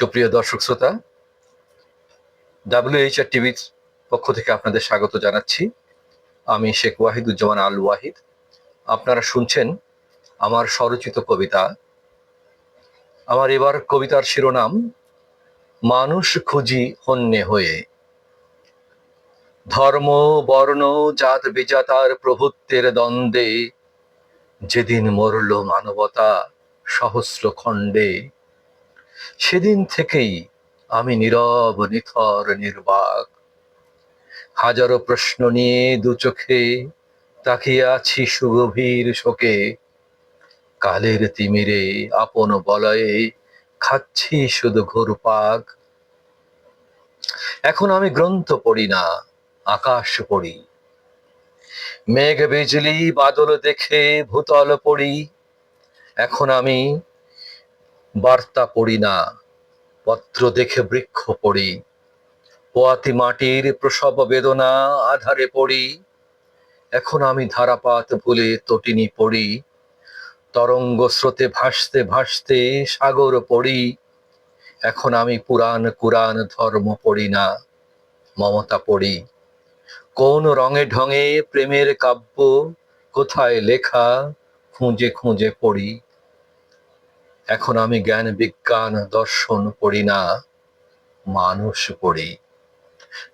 সুপ্রিয় দর্শক শ্রোতা ডাব্লিউএইচআর টিভির পক্ষ থেকে আপনাদের স্বাগত জানাচ্ছি। আমি শেখ ওয়াহিদুজ্জামান আল ওয়াহিদ। আপনারা শুনছেন আমার স্বরচিত কবিতা। আমার এবার কবিতার শিরোনাম, মানুষ খুঁজি হন্যে হয়ে। ধর্ম, বর্ণ, জাত, বিজাতার প্রভুত্বের দ্বন্দ্বে, যেদিন মরল মানবতা সহস্র খণ্ডে সেদিন থেকেই আমি নীরব, নিথর, নির্বাক। হাজারো প্রশ্ন নিয়ে দু চোখে তাকিয়ে আছি সুগভীর শোকে। কালের তিমিরে আপন বলয়ে খাচ্ছি শুধু ঘুরপাক। এখন আমি গ্রন্থ পড়ি না, আকাশ পড়ি। মেঘ বিজলি, বাদল দেখে ভূতল পড়ি। এখন আমি বার্তা পড়ি না, পত্র দেখে বৃক্ষ পড়ি। পোয়াতি মাটির প্রসব বেদনা আধারে পড়ি। এখন আমি ধারাপাত ভুলে তটিনী পড়ি। তরঙ্গ স্রোতে ভাসতে ভাসতে সাগর পড়ি। এখন আমি পুরাণ কুরান ধর্ম পড়ি না, মমতা পড়ি। কোন রঙে ঢঙে প্রেমের কাব্য, কোথায় লেখা, খুঁজে খুঁজে পড়ি। এখন আমি জ্ঞান, বিজ্ঞান, দর্শন পড়ি না, মানুষ পড়ি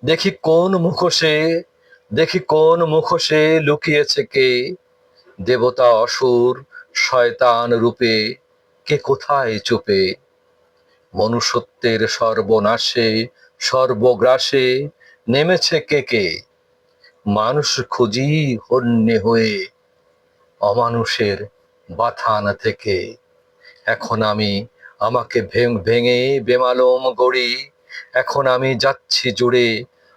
দেখি কোন মুখোশে, দেখি কোন মুখোশে লুকিয়েছে কে? দেবতা অসুর, শয়তান রূপে কে কোথায় চুপে? মনুষ্যত্বের সর্বনাশে, সর্বগ্রাসে নেমেছে কে কে? মানুষ খুঁজি হন্যে হয়ে, অমানুষের বাথান থেকে। এখন আমি আমাকে ভেঙে বেমালম গড়ি এখন আমি যাচ্ছি জুড়ে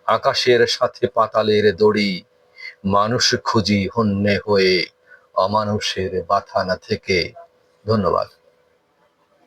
আকাশের সাথে পাতালের দড়ি। মানুষ খুঁজি হন্যে হয়ে, অমানুষের বাথানা থেকে। ধন্যবাদ।